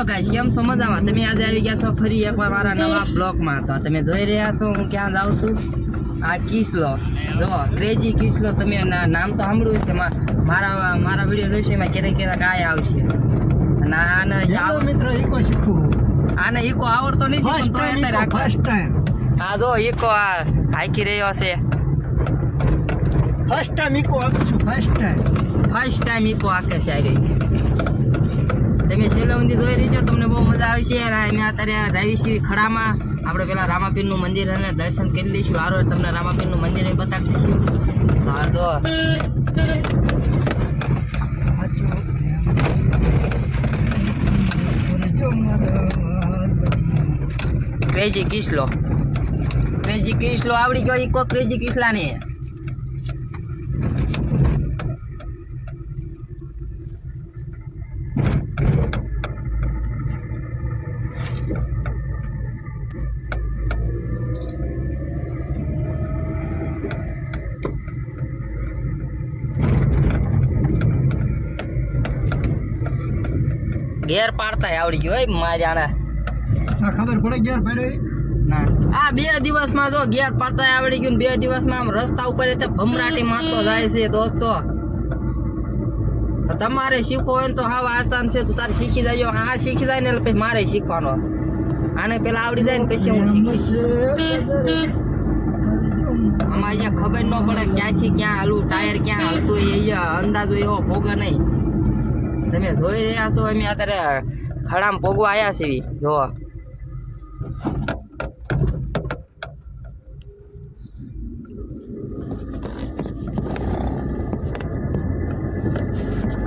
Hello guys કેમ છો? મજામાં? તમે આજે આવી ગયા છો ફરી એકવાર મારા નવા બ્લોગમાં. તો તમે જોઈ રહ્યા છો હું ક્યાં જાઉં છું? આ કિસલો. જો ક્રેજી કિસલો તમે નામ તો સાંભળ્યું છે મારા મારા વીડિયો જોઈશે એમાં ક્યારેક ક્યારેક આ આવશે. અને આને મિત્રો ઈકો શીખવું. આને ઈકો આવડતો નથી પણ તોય અત્યારે રાખવા ફર્સ્ટ ટાઈમ આ જો ઈકો આ હાકી રહ્યો છે. ફર્સ્ટ ટાઈમ ઈકો આવું છું first time first time Eco આકે છે આ રહી તમે છેલ્લે સુધી જોઈ રહીજો, તમને બહુ મજા આવશે. અને અમે અત્યારે છીએ ખડામાં. આપણે પેલા રામાપીરનું મંદિર અને દર્શન કરી લઈશું. આરો તમને રામાપીરનું મંદિર એ બતાવી દઈશું. હા તો ક્રેજી કિસલો ક્રેજી કિસલો આવડી ગયો ઈકો ક્રેજી કિસલાની ઘેર પાડતા આવડી ગયો માં જાણે. આ ખબર પડે ઘેર પડે? ના. આ બે દિવસમાં જો ગેર પાડતા આવડી ગયું ને બે દિવસમાં આમ રસ્તા ઉપર એ તે ભમરાટી મારતો જાય છે દોસ્તો. તો તમારે શીખવો હોય તો હાવ આસાન છે તું તારે શીખી જાય આ શીખી જાય ને એટલે પછી મારે શીખવાનો. આને પેલા આવડી જાય ને પછી હું શીખીશ. આમાં અહીંયા ખબર ન પડે ક્યાંથી ક્યાં હાલું ટાયર ક્યાં હાલતું એ અહીંયા અંદાજો એવો ભોગે નહીં. તમે જોઈ રહ્યા છો અમે અત્યારે ખડામાં પોગવા આવ્યા છીએ. જોવા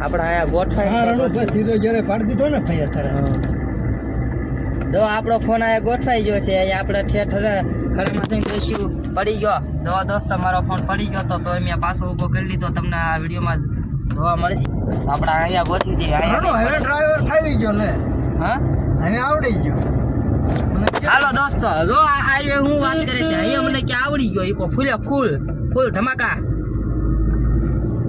આપણે અહીંયા ગોઠવાઈ ધીરો પાડી દીધો ને ભાઈ અત્યારે. જો આપણો ફોન અહીંયા ગોઠવાઈ ગયો છે. અહીંયા આપણે ઠેઠ ખડામાં થઈને બેસ્યું. પડી ગયો. જો દોસ્ત મારો ફોન પડી ગયો તો તો મેં પાછો ઊભો કરી લીધો. તમને આ વિડીયોમાં જોવા મળશે. આપણે અહીંયા ગોઠવી દઈએ હવે ડ્રાઈવર ફાવી ગયો ને. હા? હવે આવડી ગયો. હાલો દોસ્તો જો આ આ હું વાત કરે છે અહીંયા મને કે આવડી ગયો? ઈકો ફૂલે ફૂલ ફૂલ ધમાકા.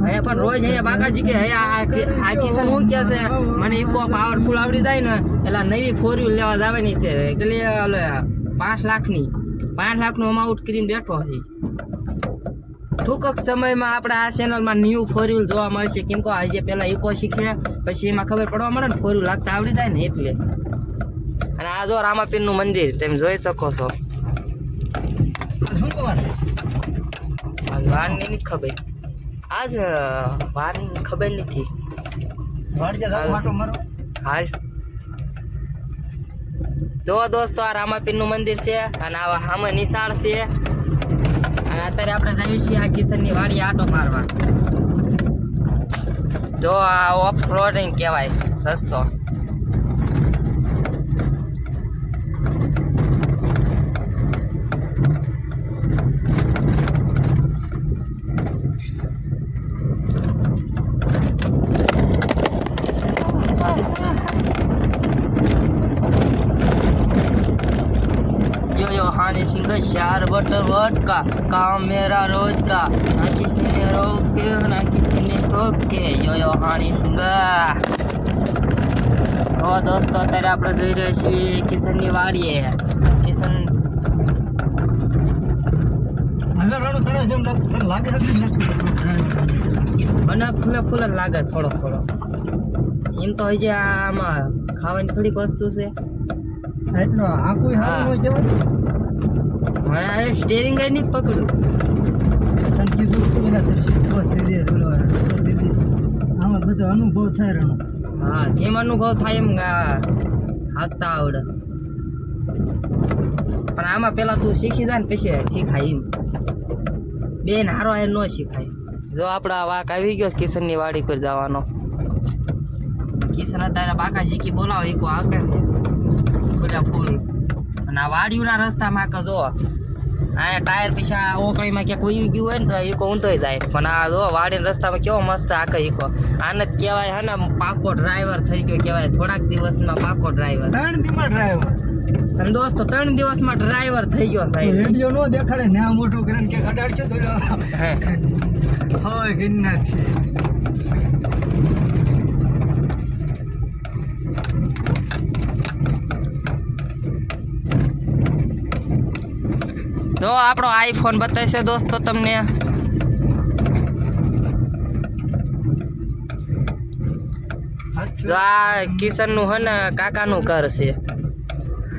અહીંયા પણ રોજ અહીંયા બાકાજી કે અહીંયા આ કિશન હું કે છે? મને ઈકો પાવરફુલ આવડી જાય ને એટલે નવી ફોર વ્હીલ લેવા જવાની છે. એટલે પાંચ લાખની પાંચ લાખનું અમાઉન્ટ કરીને બેઠો છે. ટૂંક સમયમાં આપણે આ ચેનલમાં ન્યૂ ફોર વ્હીલ જોવા મળશે. કેમ કે આજે પહેલાં ઇકો શીખ્યા પછી એમાં ખબર પડવા મળે ને ફોર વ્હીલ લાગતા આવડી જાય ને એટલે. અને આ જો રામાપીરનું મંદિર તમે જોઈ શકો છો. વારની નથી ખબર. આજ વારની ખબર નથી. હાલ. જો દોસ્તો આ રામાપીરનું મંદિર છે અને આવા સામે નિશાળ છે. અત્યારે આપણે જઈએ છીએ આ કિશનની વાડી આટો મારવા. જો આ ઓફ રોડિંગ કહેવાય, રસ્તો. ચાર બટર વટકા કામ મેરા રોજ કા નાખીશ ને રોકે નાખીશ ને ઠોકે જોયો હાણી શિંગા તો દોસ્તો અત્યારે આપણે જઈ રહ્યા છીએ કિશનની વાડીએ કિશન મને ફૂલે ફૂલે લાગે થોડો થોડો એમ તો હજી આમાં ખાવાની થોડીક વસ્તુ છે એટલો આ કોઈ હારું હોય હવે સ્ટેરિંગ નહીં પકડ્યું. તને કીધું દર્શન તો દીદી દીદી આમાં બધો અનુભવ થાય રણો. હા જેમ અનુભવ થાય એમ હાથતા આવડે. પણ આમાં પેલા તું શીખી જા ને પછી શીખાય એમ. બેન હારો એ ન શીખાય. જો આપણા વાક આવી ગયો કિશનની વાડી પર જવાનો. કિશન અત્યારે બાકા શીખી બોલાવો એક આકે છે. બધા ફૂલ. અને આ વાડીઓના રસ્તામાં કે જો અહીંયા ટાયર પછી ઓકળીમાં ક્યાંક ઉઈ ગયું હોય ને તો ઈકો ઊંધોય જાય. પણ આ જો વાડીના રસ્તામાં કેવો મસ્ત આખો ઈકો. આને જ કહેવાય હે ને પાકો ડ્રાઈવર થઈ ગયો કહેવાય. થોડાક દિવસમાં પાકો ડ્રાઈવર ત્રણ દીમાં ડ્રાઈવર અને દોસ્તો ત્રણ દિવસમાં ડ્રાઈવર થઈ ગયો સાહેબ. રેડિયો નો દેખાડે ને આ મોટો કરીને કે અડાડશો તો હોય કરી નાખશે જો આપણો આઈફોન બતાવશે દોસ્તો તમને. જો આ કિશનનું હે ને કાકાનું ઘર છે.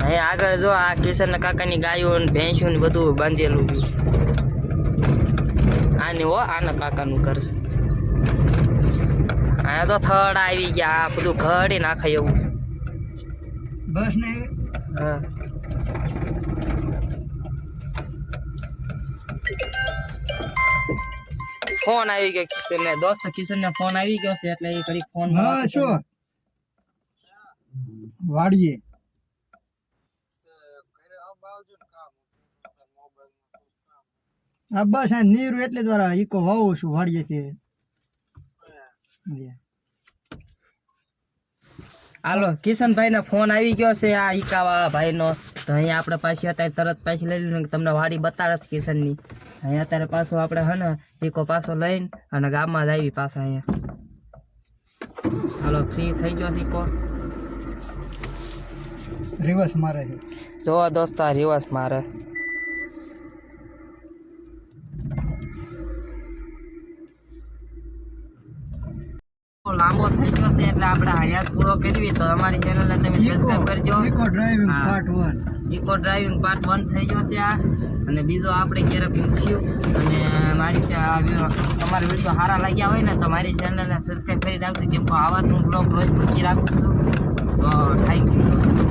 અહીંયા આગળ જો આ કિશનના કાકાની ગાયો ને ભેંસું ને બધું બાંધેલું છે. આની હો આના કાકાનું ઘર છે. અહીંયા તો થર્ડ આવી ગયા આ બધું ઘડી નાખે એવું બસ ને હા. ફોન આવી ગયો કિશન ને દોસ્ત કિશન ને ફોન આવી ગયો છે એટલે એ કરી ફોન હા શું? વાડીએ. આ બસ આ નીરું એટલે દ્વારા ઈકો વાવું છું વાડીએ તે હાલો કિશનભાઈ નો ફોન આવી ગયો છે આ ઈકાવા ભાઈ નો તો અહીંયા આપણે પાછી અત્યારે તરત પાછી લઈ લઈને તમને વાડી બતાડે છે કિશનની અહીંયા અત્યારે પાછો આપણે હે ને ઈકો પાછો લઈને અને ગામમાં જ આવી પાછા અહીંયા. હાલો ફ્રી થઈ ગયો ઈકો. રિવર્સ મારે જો દોસ્તો આ રિવર્સ મારે. લાંબો થઈ ગયો છે એટલે આપણે હયાત પૂરો કરવી તો અમારી ચેનલને તમે સબસ્ક્રાઇબ કરજો. Eco driving. Part 1 Eco driving part one થઈ ગયો છે આ. અને બીજો આપણે ક્યારેક મૂક્યું અને મારી તમારા વીડિયો સારા લાગ્યા હોય ને, તો મારી ચેનલને સબસ્ક્રાઈબ કરી રાખજો કેમ કે આવા હું બ્લોગ રોજ મૂકી રાખું છું. તો થેન્ક યુ